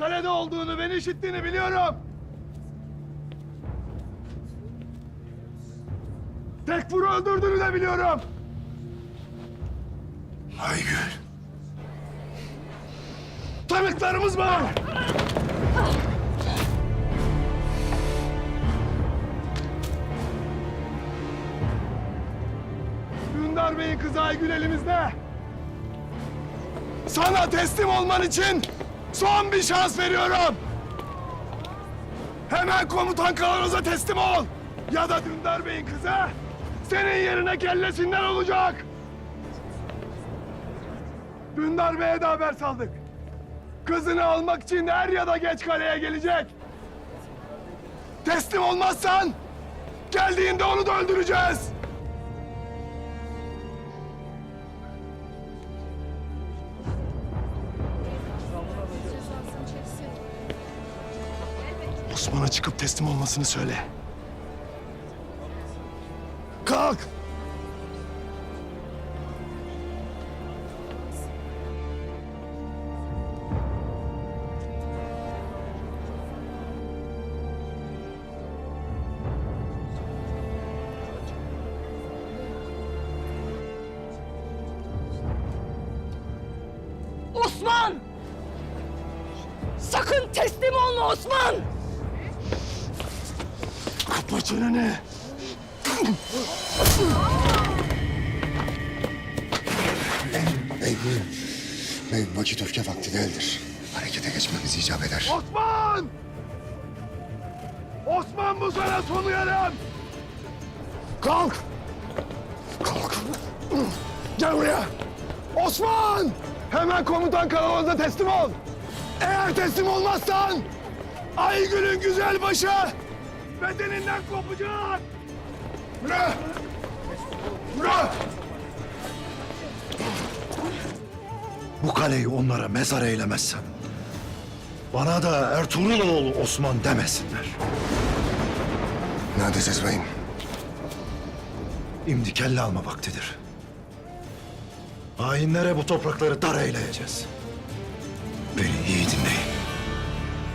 kalede olduğunu, beni işittiğini biliyorum. Tekfur'u öldürdüğünü de biliyorum. Aygül. Tanıklarımız var. Dündar Bey'in kızı Aygül elimizde. Sana teslim olman için son bir şans veriyorum. Hemen komutan Kalanoz'a teslim ol. Ya da Dündar Bey'in kızı senin yerine kellesinden olacak. Dündar Bey'e de haber saldık. Kızını almak için er ya da geç kaleye gelecek. Teslim olmazsan geldiğinde onu da öldüreceğiz. Osman'a çıkıp teslim olmasını söyle. Kalk! Osman! Sakın teslim olma Osman! Kapa çeneni! Aygül. Bey vakit öfke vakti değildir. Harekete geçmemiz icap eder. Osman! Osman bu sana son uyarım! Kalk! Kalk! Gel buraya! Osman! Hemen komutan kalabalığına teslim ol! Eğer teslim olmazsan Aygül'ün güzel başı bedeninden kopacak! Yürü! Yürü! Bu kaleyi onlara mezar eylemezsem... ...bana da Ertuğruloğlu Osman demesinler. Neredesiniz beyim? İmdi kelle alma vaktidir. Hainlere bu toprakları dar eyleyeceğiz. Beni iyi dinleyin.